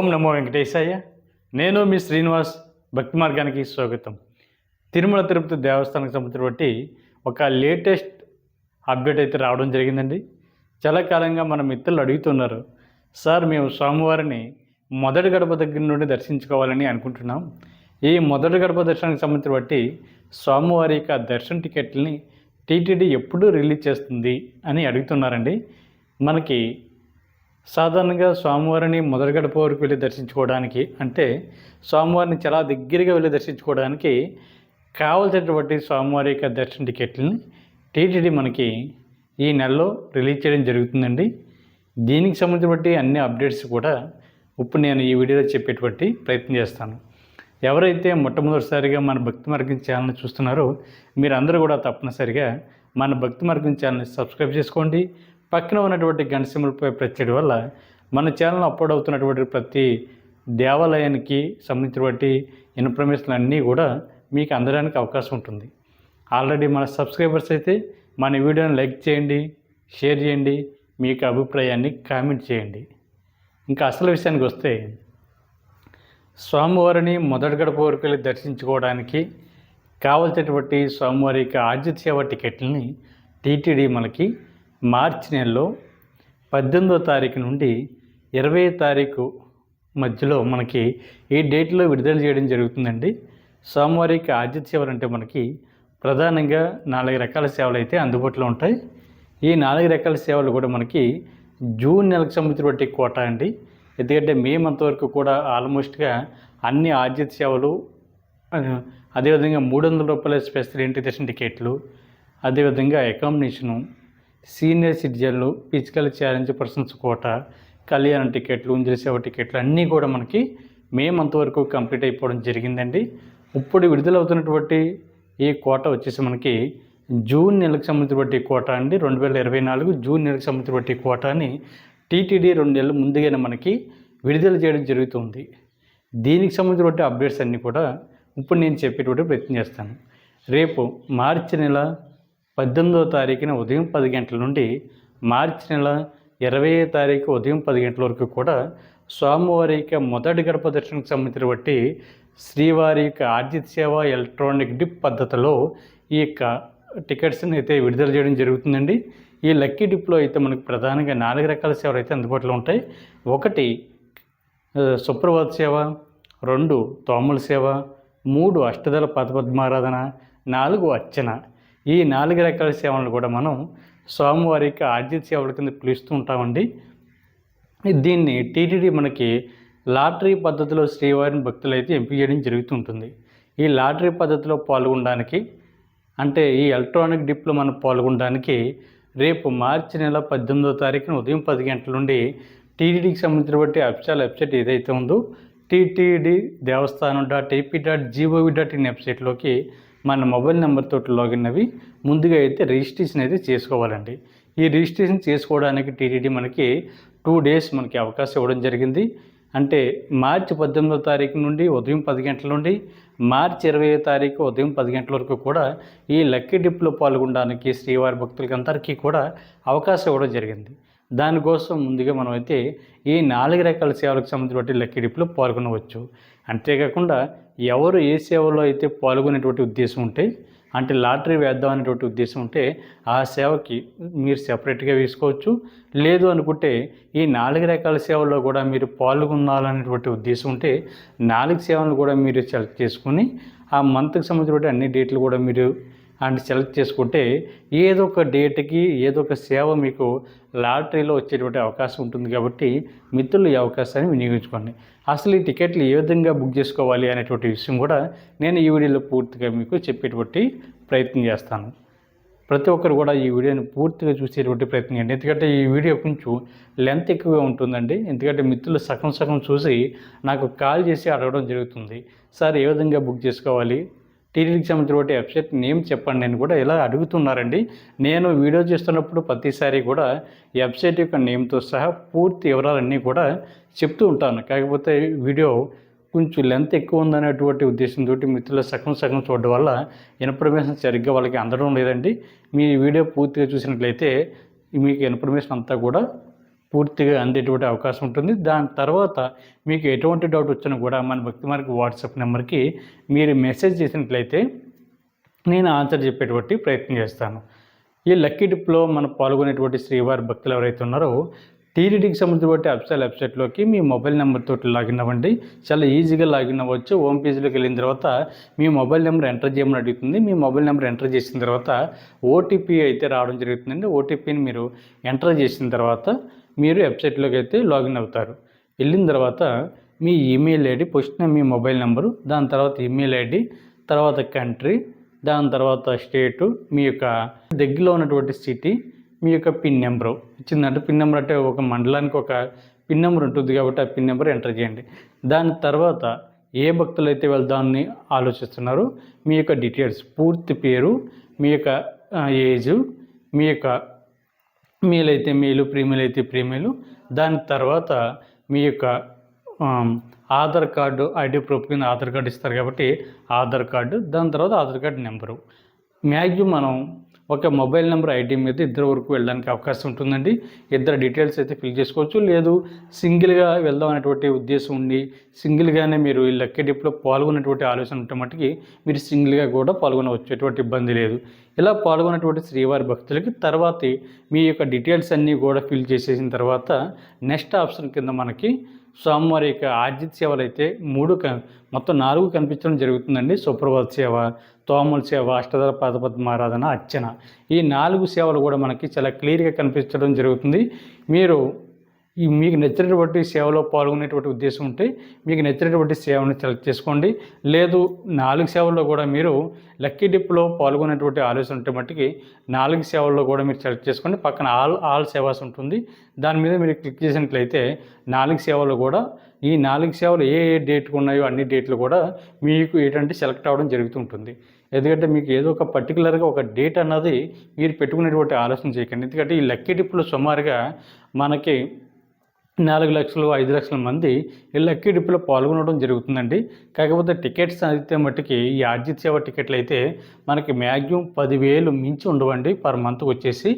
ఓం నమో వెంకటేశాయ. నేను మీ శ్రీనివాస్ భక్తి మార్గానికి స్వాగతం. తిరుమల తిరుపతి దేవస్థానానికి సంబంధించినటువంటి ఒక లేటెస్ట్ అప్డేట్ అయితే రావడం జరిగిందండి. చాలా కాలంగా మన మిత్రులు అడుగుతున్నారు సార్ మేము స్వామివారిని మొదటి గడప దగ్గర నుండి దర్శించుకోవాలని అనుకుంటున్నాం. ఈ మొదటి గడప దర్శనానికి సంబంధించినటువంటి స్వామివారి యొక్క దర్శన టికెట్లని టీటీడీ ఎప్పుడు రిలీజ్ చేస్తుంది అని అడుగుతున్నారండి. మనకి సాధారణంగా స్వామివారిని మొదటి వరకు వెళ్ళి దర్శించుకోవడానికి అంటే స్వామివారిని చాలా దగ్గరగా వెళ్ళి దర్శించుకోవడానికి కావలసినటువంటి స్వామివారి యొక్క దర్శన టికెట్లని టీటీడీ మనకి ఈ నెలలో రిలీజ్ చేయడం జరుగుతుందండి. దీనికి సంబంధించినటువంటి అన్ని అప్డేట్స్ కూడా ఇప్పుడు నేను ఈ వీడియోలో చెప్పేటువంటి ప్రయత్నం చేస్తాను. ఎవరైతే మొట్టమొదటిసారిగా మన భక్తి మార్గం ఛానల్ని చూస్తున్నారో మీరందరూ కూడా తప్పనిసరిగా మన భక్తి మార్గం ఛానల్ని సబ్స్క్రైబ్ చేసుకోండి. పక్కన ఉన్నటువంటి గంట సింబల్పై ప్రెస్ చేయడం వల్ల మన ఛానల్ అప్లోడ్ అవుతున్నటువంటి ప్రతి దేవాలయానికి సంబంధించినటువంటి ఇన్ఫర్మేషన్ అన్నీ కూడా మీకు అందడానికి అవకాశం ఉంటుంది. ఆల్రెడీ మన సబ్స్క్రైబర్స్ అయితే మన వీడియోని లైక్ చేయండి షేర్ చేయండి మీకు అభిప్రాయాన్ని కామెంట్ చేయండి. ఇంకా అసలు విషయానికి వస్తే స్వామివారిని మొదటి గడప వరకు వెళ్ళి దర్శించుకోవడానికి కావలసినటువంటి స్వామివారి యొక్క ఆర్జిత సేవ టికెట్లని టీటీడీ మనకి మార్చి నెలలో పద్దెనిమిదో తారీఖు నుండి ఇరవై తారీఖు మధ్యలో మనకి ఈ డేట్లో విడుదల చేయడం జరుగుతుందండి? సోమవారికి ఆద్యత సేవలు అంటే మనకి ప్రధానంగా నాలుగు రకాల సేవలు అయితే అందుబాటులో ఉంటాయి. ఈ నాలుగు రకాల సేవలు కూడా మనకి జూన్ నెలకు సంబంధించినటువంటి కోట అండి. ఎందుకంటే మే మంత్ వరకు కూడా ఆల్మోస్ట్గా అన్ని ఆద్యత సేవలు అదేవిధంగా మూడు వందల రూపాయల స్పెషల్ ఇంటిగ్రేషన్ టికెట్లు అదేవిధంగా అకామిడేషను సీనియర్ సిటిజన్లు ఫిజికల్ ఛాలెంజ్ పర్సన్స్ కోట కళ్యాణ టికెట్లు ఉంజలి సేవ టికెట్లు అన్నీ కూడా మనకి మే మంత్ వరకు కంప్లీట్ అయిపోవడం జరిగిందండి. ఇప్పుడు విడుదలవుతున్నటువంటి ఈ కోట వచ్చేసి మనకి జూన్ నెలకు సంబంధించినటువంటి కోట అండి. రెండు వేల ఇరవై నాలుగు జూన్ నెలకు సంబంధించినటువంటి కోటాని టీటీడీ రెండు నెలలు ముందుగానే మనకి విడుదల చేయడం జరుగుతుంది. దీనికి సంబంధించినటువంటి అప్డేట్స్ అన్నీ కూడా ఇప్పుడు నేను చెప్పేటువంటి ప్రయత్నం చేస్తాను. రేపు మార్చి నెల పద్దెనిమిదవ తారీఖున ఉదయం పది గంటల నుండి మార్చి నెల ఇరవై తారీఖు ఉదయం పది గంటల వరకు కూడా స్వామివారి యొక్క మొదటి గడప దర్శనకు సంబంధించినటువంటి శ్రీవారి యొక్క ఆర్జిత సేవ ఎలక్ట్రానిక్ డిప్ పద్ధతిలో ఈ యొక్క టికెట్స్ని అయితే విడుదల చేయడం జరుగుతుందండి. ఈ లక్కీ డిప్లో అయితే మనకు ప్రధానంగా నాలుగు రకాల సేవలు అయితే అందుబాటులో ఉంటాయి. ఒకటి సుప్రభాత సేవ రెండు తోముల సేవ మూడు అష్టదళ పదపద్మారాధన నాలుగు అర్చన ఈ నాలుగు రకాల సేవలను కూడా మనం స్వామివారికి యొక్క ఆర్జిత సేవల కింద పిలుస్తూ ఉంటామండి. దీన్ని టీటీడీ మనకి లాటరీ పద్ధతిలో శ్రీవారిని భక్తులు అయితే ఎంపిక చేయడం జరుగుతుంటుంది ఈ లాటరీ పద్ధతిలో పాల్గొనడానికి అంటే ఈ ఎలక్ట్రానిక్ డిప్లో మనం పాల్గొనడానికి రేపు మార్చి నెల పద్దెనిమిదో తారీఖున ఉదయం పది గంటల నుండి టీటీడీకి సంబంధించినటువంటి అఫిషియల్ వెబ్సైట్ ఏదైతే ఉందో TTD Devasthanam dot AP dot G O V dot in వెబ్సైట్లోకి మన మొబైల్ నెంబర్తో లాగిన్ అవి ముందుగా అయితే రిజిస్ట్రేషన్ అయితే చేసుకోవాలండి. ఈ రిజిస్ట్రేషన్ చేసుకోవడానికి టీటీడీ మనకి టూ డేస్ మనకి అవకాశం ఇవ్వడం జరిగింది. అంటే మార్చి పద్దెనిమిదో తారీఖు నుండి ఉదయం పది గంటల నుండి మార్చి ఇరవై తారీఖు ఉదయం పది గంటల వరకు కూడా ఈ లక్కీ డిప్లో పాల్గొనడానికి శ్రీవారి భక్తులకి అందరికీ కూడా అవకాశం ఇవ్వడం జరిగింది. దానికోసం ముందుగా మనం అయితే ఈ నాలుగు రకాల సేవలకు సంబంధించినటువంటి లక్కీ పాల్గొనవచ్చు. అంతేకాకుండా ఎవరు ఏ సేవలో అయితే పాల్గొనేటువంటి ఉద్దేశం ఉంటే అంటే లాటరీ వేద్దాం అనేటువంటి ఉద్దేశం ఉంటే ఆ సేవకి మీరు సెపరేట్గా వేసుకోవచ్చు. లేదు అనుకుంటే ఈ నాలుగు రకాల సేవల్లో కూడా మీరు పాల్గొనాలనేటువంటి ఉద్దేశం ఉంటే నాలుగు సేవలను కూడా మీరు సెలెక్ట్ చేసుకుని ఆ మంత్కి సంబంధించిన అన్ని డేట్లు కూడా మీరు అండ్ సెలెక్ట్ చేసుకుంటే ఏదో ఒక డేట్కి ఏదో ఒక సేవ మీకు లాటరీలో వచ్చేటువంటి అవకాశం ఉంటుంది కాబట్టి మిత్రులు ఈ అవకాశాన్ని వినియోగించుకోండి. అసలు ఈ టికెట్లు ఏ విధంగా బుక్ చేసుకోవాలి అనేటువంటి విషయం కూడా నేను ఈ వీడియోలో పూర్తిగా మీకు చెప్పేటువంటి ప్రయత్నం చేస్తాను. ప్రతి ఒక్కరు కూడా ఈ వీడియోని పూర్తిగా చూసేటువంటి ప్రయత్నం చేయండి. ఎందుకంటే ఈ వీడియో కొంచెం లెంత్ ఎక్కువగా ఉంటుందండి. ఎందుకంటే మిత్రులు సగం సగం చూసి నాకు కాల్ చేసి అడగడం జరుగుతుంది. సార్ ఏ విధంగా బుక్ చేసుకోవాలి? టీటీడీకి సంబంధించినటువంటి వెబ్సైట్ నేమ్ చెప్పండి. నేను కూడా ఇలా అడుగుతున్నారండి నేను వీడియో చేస్తున్నప్పుడు ప్రతిసారి కూడా ఈ వెబ్సైట్ యొక్క నేమ్తో సహా పూర్తి వివరాలన్నీ కూడా చెప్తూ ఉంటాను. కాకపోతే వీడియో కొంచెం లెంత్ ఎక్కువ ఉందనేటువంటి ఉద్దేశంతో మిత్రులు సగం సగం చూడడం వల్ల ఇన్ఫర్మేషన్ సరిగ్గా వాళ్ళకి అందడం లేదండి. మీ వీడియో పూర్తిగా చూసినట్లయితే మీకు ఇన్ఫర్మేషన్ అంతా కూడా పూర్తిగా అందేటువంటి అవకాశం ఉంటుంది. దాని తర్వాత మీకు ఎటువంటి డౌట్ వచ్చినా కూడా మన భక్తి మార్గ వాట్సాప్ నెంబర్కి మీరు మెసేజ్ చేసినట్లయితే నేను ఆన్సర్ చెప్పేటువంటి ప్రయత్నం చేస్తాను. ఈ లక్కీ డిప్లో మనం పాల్గొనేటువంటి శ్రీవారి భక్తులు ఎవరైతే ఉన్నారో టీడీడీకి సంబంధించిన వెబ్సైట్ వెబ్సైట్లోకి మీ మొబైల్ నెంబర్తో లాగిన్ అవ్వండి. చాలా ఈజీగా లాగిన్ అవ్వచ్చు. హోమ్ పేజీలోకి వెళ్ళిన తర్వాత మీ మొబైల్ నెంబర్ ఎంటర్ చేయమని అడుగుతుంది. మీ మొబైల్ నెంబర్ ఎంటర్ చేసిన తర్వాత ఓటీపీ అయితే రావడం జరుగుతుందండి. ఓటీపీని మీరు ఎంటర్ చేసిన తర్వాత మీరు వెబ్సైట్లోకి అయితే లాగిన్ అవుతారు. వెళ్ళిన తర్వాత మీ ఈమెయిల్ ఐడి ఫస్ట్ మీ మొబైల్ నెంబరు దాని తర్వాత ఈమెయిల్ ఐడి తర్వాత కంట్రీ దాని తర్వాత స్టేటు మీ యొక్క దగ్గరలో ఉన్నటువంటి సిటీ మీ యొక్క పిన్ నెంబరు. ఇచ్చిందంటే పిన్ నెంబర్ అంటే ఒక మండలానికి ఒక పిన్ నెంబర్ ఉంటుంది కాబట్టి ఆ పిన్ నెంబర్ ఎంటర్ చేయండి. దాని తర్వాత ఏ భక్తులు అయితే వెళ్దామని ఆలోచిస్తున్నారో మీ యొక్క డీటెయిల్స్ పూర్తి పేరు మీ యొక్క ఏజు మీ యొక్క మేల్ అయితే మేలు ప్రీమియల్ అయితే ప్రీమియలు దాని తర్వాత మీ యొక్క ఆధార్ కార్డు ఐడి ప్రూఫ్ కింద ఆధార్ కార్డు ఇస్తారు కాబట్టి ఆధార్ కార్డు దాని తర్వాత ఆధార్ కార్డు నెంబరు. మ్యాక్సిమం మనం ఒక మొబైల్ నెంబర్ ఐడి మీద ఇద్దరు వరకు వెళ్ళడానికి అవకాశం ఉంటుందండి. ఇద్దరు డీటెయిల్స్ అయితే ఫిల్ చేసుకోవచ్చు. లేదు సింగిల్గా వెళ్దాం అనేటువంటి ఉద్దేశం ఉండి సింగిల్గానే మీరు ఈ లక్కీ డిప్లో పాల్గొనేటువంటి ఆలోచన ఉంటే మటుకి మీరు సింగిల్గా కూడా పాల్గొనవచ్చు ఎటువంటి ఇబ్బంది లేదు. ఇలా పాల్గొన్నటువంటి శ్రీవారి భక్తులకి తర్వాత మీ యొక్క డీటెయిల్స్ అన్నీ కూడా ఫిల్ చేసేసిన తర్వాత నెక్స్ట్ ఆప్షన్ కింద మనకి స్వామివారి యొక్క ఆర్జిత్ సేవలు అయితే మూడు క మొత్తం నాలుగు కనిపించడం జరుగుతుందండి. సుప్రభాత్ సేవ తోముల సేవ అష్టదళ పదపద్మారాధన అర్చన ఈ నాలుగు సేవలు కూడా మనకి చాలా క్లియర్గా కనిపించడం జరుగుతుంది. మీరు ఈ మీకు నచ్చినటువంటి సేవలో పాల్గొనేటువంటి ఉద్దేశం ఉంటే మీకు నచ్చినటువంటి సేవను సెలెక్ట్ చేసుకోండి. లేదు నాలుగు సేవల్లో కూడా మీరు లక్కీ డిప్లో పాల్గొనేటువంటి ఆలోచన ఉంటే మట్టుకి నాలుగు సేవల్లో కూడా మీరు సెలెక్ట్ చేసుకోండి. పక్కన ఆల్ ఆల్ సేవాస్ ఉంటుంది. దాని మీద మీరు క్లిక్ చేసినట్లయితే నాలుగు సేవలు కూడా ఈ నాలుగు సేవలు ఏ ఏ డేట్కి ఉన్నాయో అన్ని డేట్లు కూడా మీకు ఏంటంటే సెలెక్ట్ అవ్వడం జరుగుతుంటుంది ఎందుకంటే మీకు ఏదో ఒక పర్టికులర్గా ఒక డేట్ అన్నది మీరు పెట్టుకునేటువంటి ఆలోచన చేయకండి. ఎందుకంటే ఈ లక్కీ డిప్లో సుమారుగా మనకి నాలుగు లక్షలు ఐదు లక్షల మంది ఈ లక్కీ డిప్లో పాల్గొనడం జరుగుతుందండి. కాకపోతే టికెట్స్ అయితే మట్టుకి ఈ ఆర్జిత్ సేవ టికెట్లు అయితే మనకి మ్యాక్సిమం పదివేలు మించి ఉండవండి పర్ మంత్కి వచ్చేసి.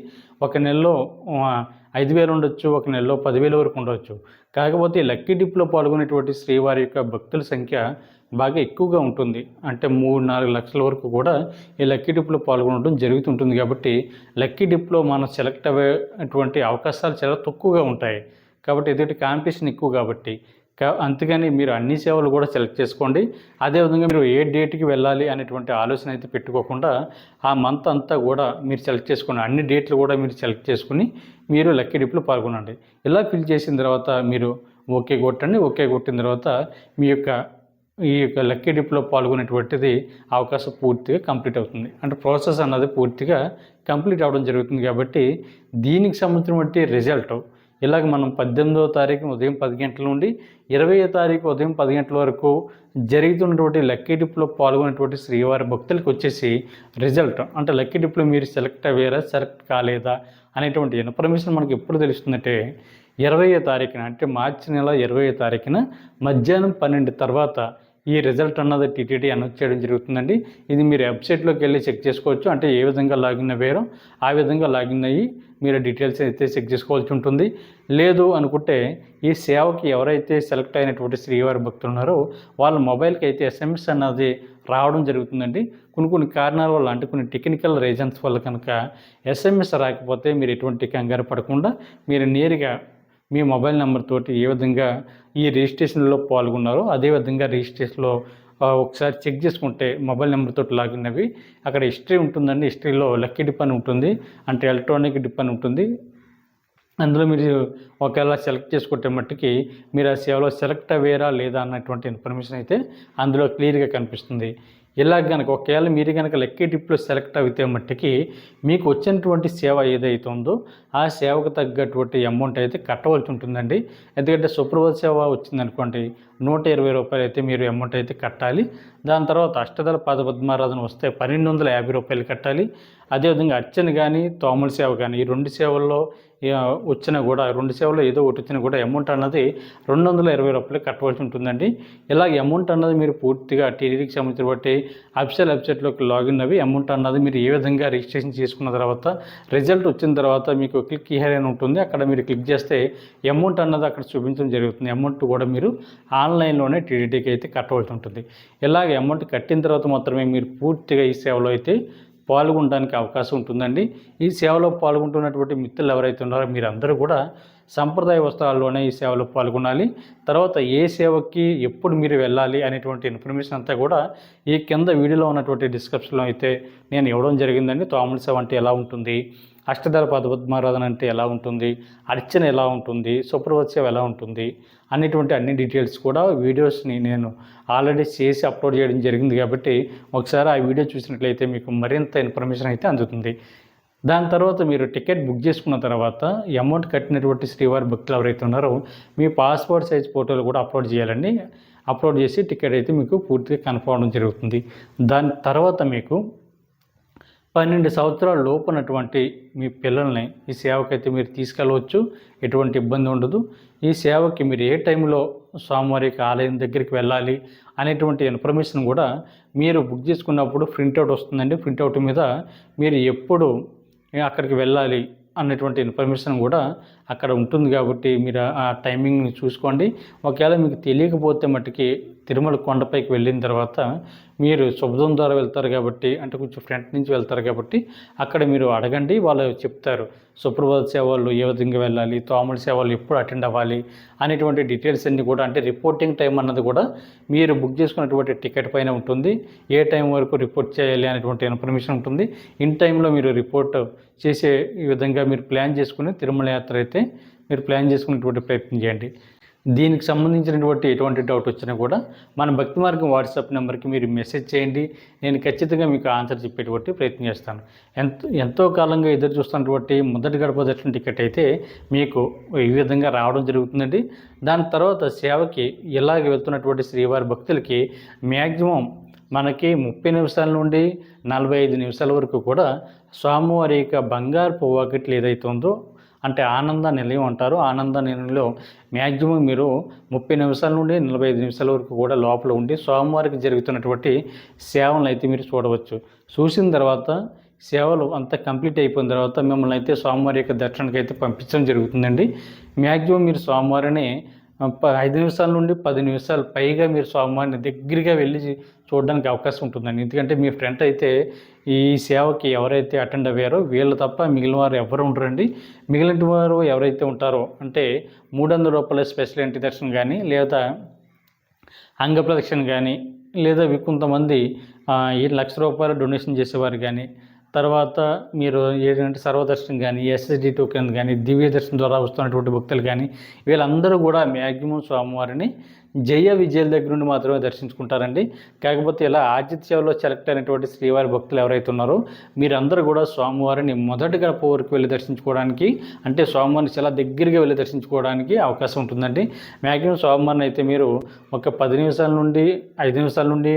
ఒక నెలలో ఐదు వేలు ఉండొచ్చు ఒక నెలలో పదివేల వరకు ఉండవచ్చు కాకపోతే ఈ లక్కీ డిప్లో పాల్గొనేటువంటి శ్రీవారి యొక్క భక్తుల సంఖ్య బాగా ఎక్కువగా ఉంటుంది. అంటే మూడు నాలుగు లక్షల వరకు కూడా ఈ లక్కీ డిప్లో పాల్గొనడం జరుగుతుంటుంది. కాబట్టి లక్కీ డిప్లో మనం సెలెక్ట్ అయ్యేటువంటి అవకాశాలు చాలా తక్కువగా ఉంటాయి. కాబట్టి ఎదుటి కాంపిటీషన్ ఎక్కువ కాబట్టి. కా- అందుకని మీరు అన్ని సేవలు కూడా సెలెక్ట్ చేసుకోండి. అదేవిధంగా మీరు ఏ డేట్కి వెళ్ళాలి అనేటువంటి ఆలోచన అయితే పెట్టుకోకుండా ఆ మంత్ అంతా కూడా మీరు సెలెక్ట్ చేసుకోండి అన్ని డేట్లు కూడా మీరు సెలెక్ట్ చేసుకుని మీరు లక్కీ డిప్లో పాల్గొనండి. ఇలా ఫిల్ చేసిన తర్వాత మీరు ఓకే కొట్టండి. ఓకే కొట్టిన తర్వాత మీ యొక్క ఈ యొక్క లక్కీ డిప్లో పాల్గొనేటువంటిది అవకాశం పూర్తిగా కంప్లీట్ అవుతుంది. అంటే ప్రాసెస్ అన్నది పూర్తిగా కంప్లీట్ అవ్వడం జరుగుతుంది కాబట్టి దీనికి సంబంధించినటువంటి రిజల్ట్ ఇలాగ మనం పద్దెనిమిదవ తారీఖు ఉదయం పది గంటల నుండి ఇరవయో తారీఖు ఉదయం పది గంటల వరకు జరుగుతున్నటువంటి లక్కీ డిప్లో పాల్గొనేటువంటి శ్రీవారి భక్తులకు వచ్చేసి రిజల్ట్ అంటే లక్కీ డిప్లో మీరు సెలెక్ట్ అయ్యారా సెలెక్ట్ కాలేదా అనేటువంటి ఇన్ఫర్మేషన్ మనకి ఎప్పుడు తెలుస్తుందంటే ఇరవయో తారీఖున అంటే మార్చి నెల ఇరవయో తారీఖున మధ్యాహ్నం పన్నెండు తర్వాత ఈ రిజల్ట్ అన్నది టీటీడీ అనౌన్స్ చేయడం జరుగుతుందండి. ఇది మీరు వెబ్సైట్లోకి వెళ్ళి చెక్ చేసుకోవచ్చు. అంటే ఏ విధంగా లాగిన్ అయ్యారో ఆ విధంగా లాగిన్ అయ్యి మీరు డీటెయిల్స్ అయితే చెక్ చేసుకోవాల్సి ఉంటుంది. లేదు అనుకుంటే ఈ సేవకి ఎవరైతే సెలెక్ట్ అయినటువంటి శ్రీవారి భక్తులు ఉన్నారో వాళ్ళ మొబైల్కి అయితే ఎస్ఎంఎస్ అన్నది రావడం జరుగుతుందండి. కొన్ని కొన్ని కారణాల వల్ల అంటే కొన్ని టెక్నికల్ రీజన్స్ వల్ల కనుక ఎస్ఎంఎస్ రాకపోతే మీరు ఎటువంటి కంగారు పడకుండా మీరు నేరుగా మీ మొబైల్ నెంబర్ తోటి ఏ విధంగా ఈ రిజిస్ట్రేషన్లో పాల్గొన్నారో అదే విధంగా రిజిస్ట్రేషన్లో ఒకసారి చెక్ చేసుకుంటే మొబైల్ నెంబర్ తోటి లాగిన్ అవి అక్కడ హిస్టరీ ఉంటుందండి హిస్టరీలో లక్కీ డిప్ అని ఉంటుంది అంటే ఎలక్ట్రానిక్ డిప్ అని ఉంటుంది. అందులో మీరు ఒకవేళ సెలెక్ట్ చేసుకుంటే మట్టుకి మీరు ఆ సేవలో సెలెక్ట్ అయ్యారా లేదా అన్నటువంటి ఇన్ఫర్మేషన్ అయితే అందులో క్లియర్గా కనిపిస్తుంది. ఇలా కనుక ఒకవేళ మీరు కనుక లక్కీ డిప్లో సెలెక్ట్ అయితే మట్టుకి మీకు వచ్చినటువంటి సేవ ఏదైతే ఉందో ఆ సేవకు తగ్గటువంటి అమౌంట్ అయితే కట్టవలసి ఉంటుందండి. ఎందుకంటే సుప్రభాత సేవ వచ్చిందనుకోండి నూట ఇరవై రూపాయలు అయితే మీరు అమౌంట్ అయితే కట్టాలి. దాని తర్వాత అష్టదళ పాద పద్మారాధన వస్తే పన్నెండు వందల యాభై రూపాయలు కట్టాలి. అదేవిధంగా అర్చన కానీ తోముల సేవ కానీ ఈ రెండు సేవల్లో వచ్చినా కూడా రెండు సేవలు ఏదో ఒకటి వచ్చినా కూడా అమౌంట్ అన్నది రెండు వందల ఇరవై రూపాయలు కట్టవలసి ఉంటుందండి. ఇలాగ అమౌంట్ అన్నది మీరు పూర్తిగా టీడీకి సంబంధించిన బట్టి అఫిషియల్ వెబ్సైట్లోకి లాగిన్ అవి అమౌంట్ అన్నది మీరు ఏ విధంగా రిజిస్ట్రేషన్ చేసుకున్న తర్వాత రిజల్ట్ వచ్చిన తర్వాత మీకు క్లిక్ హియర్ అని ఉంటుంది. అక్కడ మీరు క్లిక్ చేస్తే అమౌంట్ అన్నది అక్కడ చూపించడం జరుగుతుంది. అమౌంట్ కూడా మీరు ఆన్లైన్లోనే టీడీటీకి అయితే కట్టవలసి ఉంటుంది. ఇలాగ అమౌంట్ కట్టిన తర్వాత మాత్రమే మీరు పూర్తిగా ఈ సేవలో అయితే పాల్గొనడానికి అవకాశం ఉంటుందండి. ఈ సేవలో పాల్గొంటున్నటువంటి మిత్రులు ఎవరైతే ఉన్నారో మీరందరూ కూడా సంప్రదాయ వస్త్రాల్లోనే ఈ సేవలో పాల్గొనాలి. తర్వాత ఏ సేవకి ఎప్పుడు మీరు వెళ్ళాలి అనేటువంటి ఇన్ఫర్మేషన్ అంతా కూడా ఈ కింద వీడియోలో ఉన్నటువంటి డిస్క్రిప్షన్లో అయితే నేను ఇవ్వడం జరిగిందండి. తోముల సేవ అంటే ఎలా ఉంటుంది? అష్టదళ పద్మారాధన అంటే ఎలా ఉంటుంది? అర్చన ఎలా ఉంటుంది? సుప్రవత్సవం ఎలా ఉంటుంది? అనేటువంటి అన్ని డీటెయిల్స్ కూడా వీడియోస్ని నేను ఆల్రెడీ చేసి అప్లోడ్ చేయడం జరిగింది కాబట్టి ఒకసారి ఆ వీడియో చూసినట్లయితే మీకు మరింత ఇన్ఫర్మేషన్ అయితే అందుతుంది. దాని తర్వాత మీరు టికెట్ బుక్ చేసుకున్న తర్వాత అమౌంట్ కట్టినటువంటి శ్రీవారి భక్తులు ఎవరైతే ఉన్నారో మీ పాస్పోర్ట్ సైజ్ ఫోటోలు కూడా అప్లోడ్ చేయాలండి. అప్లోడ్ చేసి టికెట్ అయితే మీకు పూర్తిగా కన్ఫర్మ్ అవడం జరుగుతుంది. దాని తర్వాత మీకు పన్నెండు సంవత్సరాల లోపునటువంటి మీ పిల్లల్ని ఈ సేవకైతే మీరు తీసుకెళ్ళవచ్చు. ఎటువంటి ఇబ్బంది ఉండదు. ఈ సేవకి మీరు ఏ టైంలో స్వామివారికి ఆలయం దగ్గరికి వెళ్ళాలి అనేటువంటి ఇన్ఫర్మేషన్ కూడా మీరు బుక్ చేసుకున్నప్పుడు ప్రింట్అవుట్ వస్తుందండి. ప్రింట్అవుట్ మీద మీరు ఎప్పుడు అక్కడికి వెళ్ళాలి అన్నటువంటి ఇన్ఫర్మేషన్ కూడా అక్కడ ఉంటుంది కాబట్టి మీరు ఆ టైమింగ్ని చూసుకోండి. ఒకవేళ మీకు తెలియకపోతే మట్టుకి తిరుమల కొండపైకి వెళ్ళిన తర్వాత మీరు శుభదం ద్వారా వెళ్తారు కాబట్టి అంటే కొంచెం ఫ్రంట్ నుంచి వెళ్తారు కాబట్టి అక్కడ మీరు అడగండి వాళ్ళు చెప్తారు. సుప్రభాత సేవలు ఏ విధంగా వెళ్ళాలి తోముల సేవలు ఎప్పుడు అటెండ్ అవ్వాలి అనేటువంటి డీటెయిల్స్ అన్నీ కూడా అంటే రిపోర్టింగ్ టైం అన్నది కూడా మీరు బుక్ చేసుకున్నటువంటి టికెట్ పైన ఉంటుంది. ఏ టైం వరకు రిపోర్ట్ చేయాలి అనేటువంటి ఇన్ఫర్మేషన్ ఉంటుంది. ఇన్ టైంలో మీరు రిపోర్ట్ చేసే విధంగా మీరు ప్లాన్ చేసుకుని తిరుమల యాత్ర అయితే మీరు ప్లాన్ చేసుకునేటువంటి ప్రయత్నం చేయండి. దీనికి సంబంధించినటువంటి ఎటువంటి డౌట్ వచ్చినా కూడా మన భక్తి మార్గం వాట్సాప్ నెంబర్కి మీరు మెసేజ్ చేయండి. నేను ఖచ్చితంగా మీకు ఆన్సర్ చెప్పేటువంటి ప్రయత్నం చేస్తాను. ఎంతో ఎంతో కాలంగా ఎదురు చూస్తున్నటువంటి మొదటి గడప దర్శనం టికెట్ అయితే మీకు ఈ విధంగా రావడం జరుగుతుందండి. దాని తర్వాత సేవకి ఇలాగ వెళ్తున్నటువంటి శ్రీవారి భక్తులకి మ్యాక్సిమం మనకి ముప్పై నిమిషాల నుండి నలభై ఐదు నిమిషాల వరకు కూడా స్వామివారి యొక్క బంగారు పువ్వాకిట్లు ఏదైతే ఉందో అంటే ఆనంద నిలయం అంటారు. ఆనంద నిలయంలో మ్యాక్సిమం మీరు ముప్పై నిమిషాల నుండి నలభై ఐదు నిమిషాల వరకు కూడా లోపల ఉండి స్వామివారికి జరుగుతున్నటువంటి సేవలను అయితే మీరు చూడవచ్చు. చూసిన తర్వాత సేవలు అంతా కంప్లీట్ అయిపోయిన తర్వాత మిమ్మల్ని అయితే స్వామివారి యొక్క దర్శనానికి అయితే పంపించడం జరుగుతుందండి. మ్యాక్సిమం మీరు స్వామివారిని ఐదు నిమిషాల నుండి పది నిమిషాలు పైగా మీరు స్వామివారిని దగ్గరగా వెళ్ళి చూడడానికి అవకాశం ఉంటుందండి. ఎందుకంటే మీ ఫ్రెండ్ అయితే ఈ సేవకి ఎవరైతే అటెండ్ అయ్యారో వీళ్ళు తప్ప మిగిలిన వారు ఎవరు ఉండరండి. మిగిలిన వారు ఎవరైతే ఉంటారో అంటే మూడు వందల రూపాయల స్పెషల్ ఎంట్రీ దర్శనం కానీ లేదా అంగ ప్రదక్షిణ కానీ లేదా కొంతమంది ఈ లక్ష రూపాయలు డొనేషన్ చేసేవారు కానీ తర్వాత మీరు ఏంటంటే సర్వదర్శనం కానీ ఎస్ఎస్డి టోకెన్ కానీ దివ్య దర్శనం ద్వారా వస్తున్నటువంటి భక్తులు కానీ వీళ్ళందరూ కూడా మ్యాక్సిమం స్వామివారిని జయ విజయాల దగ్గర నుండి మాత్రమే దర్శించుకుంటారండి. కాకపోతే ఇలా ఆతిథ్య సేవలో సెలెక్ట్ అయినటువంటి శ్రీవారి భక్తులు ఎవరైతే ఉన్నారో మీరందరూ కూడా స్వామివారిని మొదటి గడప వరకు వెళ్ళి దర్శించుకోవడానికి అంటే స్వామివారిని చాలా దగ్గరగా వెళ్ళి దర్శించుకోవడానికి అవకాశం ఉంటుందండి. మ్యాక్సిమం స్వామివారిని అయితే మీరు ఒక పది నిమిషాల నుండి ఐదు నిమిషాల నుండి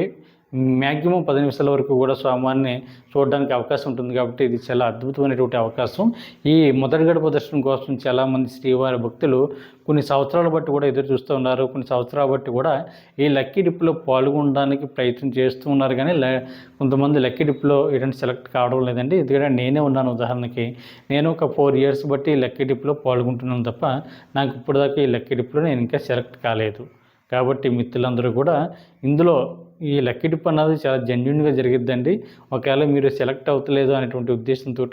మ్యాక్సిమం పది నిమిషాల వరకు కూడా స్వామివారిని చూడడానికి అవకాశం ఉంటుంది కాబట్టి ఇది చాలా అద్భుతమైనటువంటి అవకాశం. ఈ మొదటి గడప దర్శనం కోసం చాలామంది శ్రీవారి భక్తులు కొన్ని సంవత్సరాల బట్టి కూడా ఎదురు చూస్తూ ఉన్నారు. కొన్ని సంవత్సరాల బట్టి కూడా ఈ లక్కీ డిప్లో పాల్గొనడానికి ప్రయత్నం చేస్తూ ఉన్నారు కానీ లే- కొంతమంది లక్కీ డిప్లో ఏంటంటే సెలెక్ట్ కావడం లేదండి. ఎందుకంటే నేనే ఉన్నాను ఉదాహరణకి. నేను ఒక ఫోర్ ఇయర్స్ బట్టి ఈ లక్కీ డిప్లో పాల్గొంటున్నాను తప్ప నాకు ఇప్పటిదాకా ఈ లక్కీ డిప్లో నేను ఇంకా సెలెక్ట్ కాలేదు. కాబట్టి మిత్రులందరూ కూడా ఇందులో ఈ లక్కీ డిప్ అన్నది చాలా జెన్యున్గా జరిగిద్దండి. ఒకవేళ మీరు సెలెక్ట్ అవుతలేదు అనేటువంటి ఉద్దేశంతో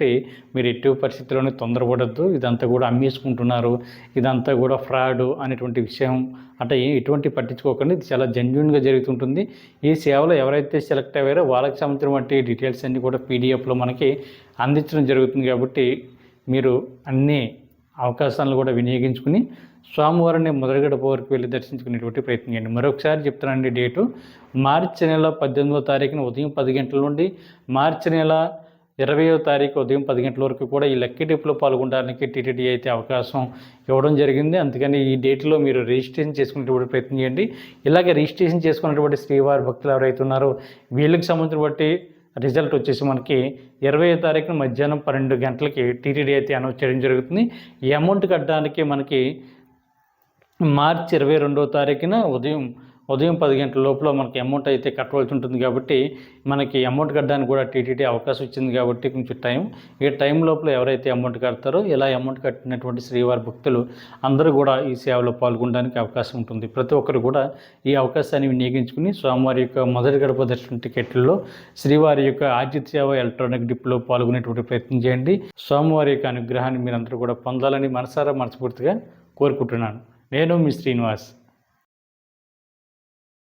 మీరు ఎట్టి పరిస్థితుల్లోనే తొందరపడద్దు. ఇదంతా కూడా అమ్మేసుకుంటున్నారు. ఇదంతా కూడా ఫ్రాడ్ అనేటువంటి విషయం అంటే ఎటువంటి పట్టించుకోకండి. ఇది చాలా జెన్యున్గా జరుగుతుంటుంది. ఈ సేవలో ఎవరైతే సెలెక్ట్ అయ్యారో వాళ్ళకి సంబంధించినటువంటి డీటెయిల్స్ అన్నీ కూడా పీడిఎఫ్లో మనకి అందించడం జరుగుతుంది కాబట్టి మీరు అన్ని అవకాశాలను కూడా వినియోగించుకుని స్వామివారిని మొదటిగడప వరకు వెళ్ళి దర్శించుకునేటువంటి ప్రయత్నం చేయండి. మరొకసారి చెప్తానండి డేటు. మార్చి నెల పద్దెనిమిదో తారీఖున ఉదయం పది గంటల నుండి మార్చి నెల ఇరవయో తారీఖు ఉదయం పది గంటల వరకు కూడా ఈ లక్కీ డిప్లో పాల్గొనడానికి టీటీడీ అయితే అవకాశం ఇవ్వడం జరిగింది. అందుకని ఈ డేట్లో మీరు రిజిస్ట్రేషన్ చేసుకునేటువంటి ప్రయత్నం చేయండి. ఇలాగే రిజిస్ట్రేషన్ చేసుకున్నటువంటి శ్రీవారి భక్తులు ఎవరైతే ఉన్నారో వీళ్ళకి సంబంధించిన బట్టి రిజల్ట్ వచ్చేసి మనకి ఇరవై తారీఖున మధ్యాహ్నం పన్నెండు గంటలకి టీటీడీ అయితే అనౌన్స్ చేయడం జరుగుతుంది. ఈ అమౌంట్ కట్టడానికి మనకి మార్చి ఇరవై రెండవ తారీఖున ఉదయం ఉదయం పది గంటల లోపల మనకి అమౌంట్ అయితే కట్టవలసి ఉంటుంది కాబట్టి మనకి అమౌంట్ కట్టడానికి కూడా టీటీడీ అవకాశం ఇచ్చింది కాబట్టి కొంచెం టైం ఈ టైం లోపల ఎవరైతే అమౌంట్ కడతారో ఇలా అమౌంట్ కట్టినటువంటి శ్రీవారి భక్తులు అందరూ కూడా ఈ సేవలో పాల్గొనడానికి అవకాశం ఉంటుంది. ప్రతి ఒక్కరు కూడా ఈ అవకాశాన్ని వినియోగించుకుని స్వామివారి యొక్క మొదటి గడప దర్శనం టికెట్లలో శ్రీవారి యొక్క ఆతిథ్య సేవ ఎలక్ట్రానిక్ డిప్లో పాల్గొనేటువంటి ప్రయత్నం చేయండి. స్వామివారి యొక్క అనుగ్రహాన్ని మీరందరూ కూడా పొందాలని మనసారా మనస్ఫూర్తిగా కోరుకుంటున్నాను. నేను మీ శ్రీనివాస్